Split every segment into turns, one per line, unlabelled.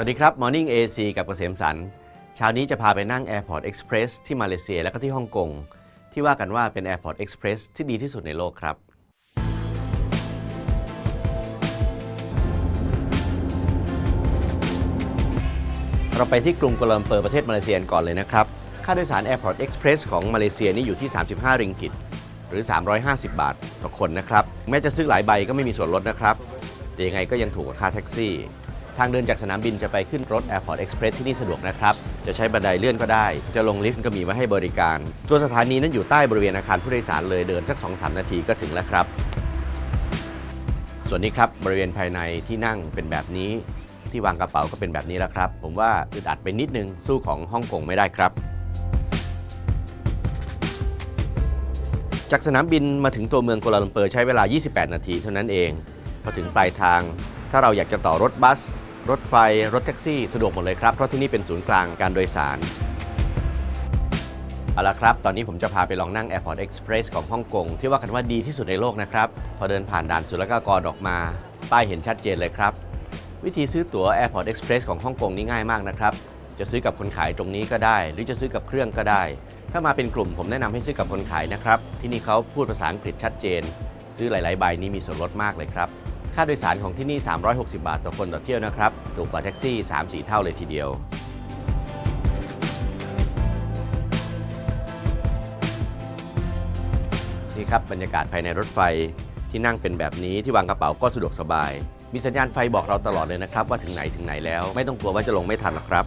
วัสดีครับ Morning AC กับเกษมสันเช้านี้จะพาไปนั่ง Airport Express ที่มาเลเซียและก็ที่ฮ่องกง ที่ว่ากันว่าเป็น Airport Express ที่ดีที่สุดในโลกครับ เราไปที่กรุงกัวลาลัมเปอร์ประเทศมาเลเซียก่อนเลยนะครับ ค่าโดยสาร Airport Express ของมาเลเซียนี่อยู่ที่ 35 ริงกิต หรือ 350 บาทต่อคนนะครับ แม้จะซื้อหลายใบก็ไม่มีส่วนลดนะครับ แต่ยังไงก็ยังถูกกว่าค่าแท็กซี่ ทางเดินจากสนามบินจะไปขึ้นรถ Airport Express ที่นี่สะดวกนะครับ จะใช้บันไดเลื่อนก็ได้ จะลงลิฟต์ก็มีไว้ให้บริการ ตัวสถานีนั้นอยู่ใต้บริเวณอาคารผู้โดยสารเลยเดินสัก 2-3 นาทีก็ถึงแล้วครับ ส่วนนี้ครับบริเวณภายในที่นั่งเป็นแบบนี้ ที่วางกระเป๋าก็เป็นแบบนี้แล้วครับ ผมว่าอึดอัดไปนิดนึงสู้ของฮ่องกงไม่ได้ครับจากสนามบินมาถึงตัวเมืองกัวลาลัมเปอร์ใช้เวลา 28 นาทีเท่านั้นเอง พอถึงปลายทาง ถ้าเราอยากจะต่อรถบัส รถไฟ รถแท็กซี่สะดวกหมดเลยครับ เพราะที่นี่เป็นศูนย์กลางการโดยสาร เอาละครับ ตอนนี้ผมจะพาไปลองนั่ง Airport Express ของฮ่องกง ที่ว่ากันว่าดีที่สุดในโลกนะครับ พอเดินผ่านด่านศุลกากรออกมา ป้ายเห็นชัดเจนเลยครับ วิธีซื้อตั๋ว Airport Express ของฮ่องกงนี่ง่ายมากนะครับ จะซื้อกับคนขายตรงนี้ก็ได้ หรือจะซื้อกับเครื่องก็ได้ ถ้ามาเป็นกลุ่มผมแนะนำให้ซื้อกับคนขายนะครับ ที่นี่เขาพูดภาษาอังกฤษชัดเจน ซื้อหลาย ๆ ใบนี้มีส่วนลดมากเลยครับ ค่าโดยสารของที่นี่ 360 บาทต่อคนต่อเที่ยวนะครับ ถูกกว่าแท็กซี่ 3-4 เท่าเลยทีเดียวนี่ครับบรรยากาศภายในรถไฟที่นั่งเป็นแบบนี้ที่วางกระเป๋าก็สะดวกสบาย มีสัญญาณไฟบอกเราตลอดเลยนะครับ ว่าถึงไหนถึงไหนแล้ว ไม่ต้องกลัวว่าจะลงไม่ทันหรอกครับ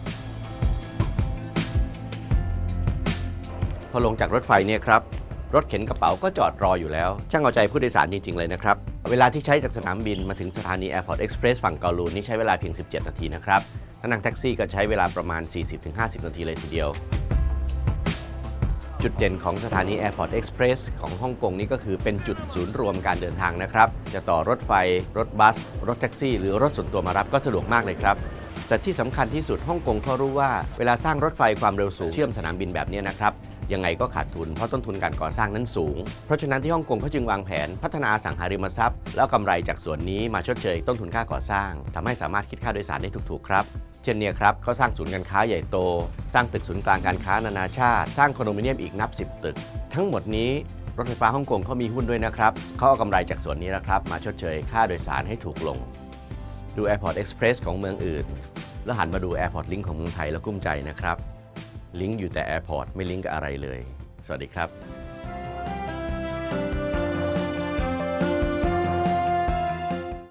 พอลงจากรถไฟเนี่ยครับ รถเข็นกระเป๋าก็จอดรออยู่แล้ว ช่างเอาใจผู้โดยสารจริง ๆ เลยนะครับ เวลาที่ใช้จากสนามบินมาถึงสถานี Airport Express ฝั่งเกาลูนนี่ใช้เวลาเพียง 17 นาทีนะครับถ้านั่งแท็กซี่ก็ใช้เวลาประมาณ 40-50 นาทีเลยทีเดียว จุดเด่นของสถานี Airport Express ของฮ่องกงนี่ก็คือเป็นจุดศูนย์รวมการเดินทางนะครับ จะต่อรถไฟ รถบัส รถแท็กซี่ หรือรถส่วนตัวมารับก็สะดวกมากเลยครับ แต่ที่สำคัญที่สุดฮ่องกงเขารู้ว่าเวลาสร้างรถไฟความเร็วสูงเชื่อมสนามบินแบบนี้นะครับยังไงก็ขาดทุนเพราะต้นทุนการก่อสร้างนั้นสูง เพราะฉะนั้นที่ฮ่องกงเขาจึงวางแผนพัฒนาสังหาริมทรัพย์ แล้วกำไรจากส่วนนี้มาชดเชยต้นทุนค่าก่อสร้างทำให้สามารถคิดค่าโดยสารได้ถูกๆครับเช่นเนี้ยครับเขาสร้างศูนย์การค้าใหญ่โต สร้างตึกศูนย์กลางการค้านานาชาติ สร้างคอนโดมิเนียมอีกนับ 10 ตึก ทั้งหมดนี้รถไฟฟ้าฮ่องกงเขามีหุ้นด้วยนะครับเขาเอากำไรจากส่วนนี้นะครับ มาชดเชยค่าโดยสารให้ถูกลง ดู Airport Express ของเมืองอื่น แล้วหันมาดู Airport Link ของเมืองไทยแล้วกุ้มใจนะครับ ลิงก์อยู่แต่ Airport ไม่ลิงก์กับอะไรเลย สวัสดีครับ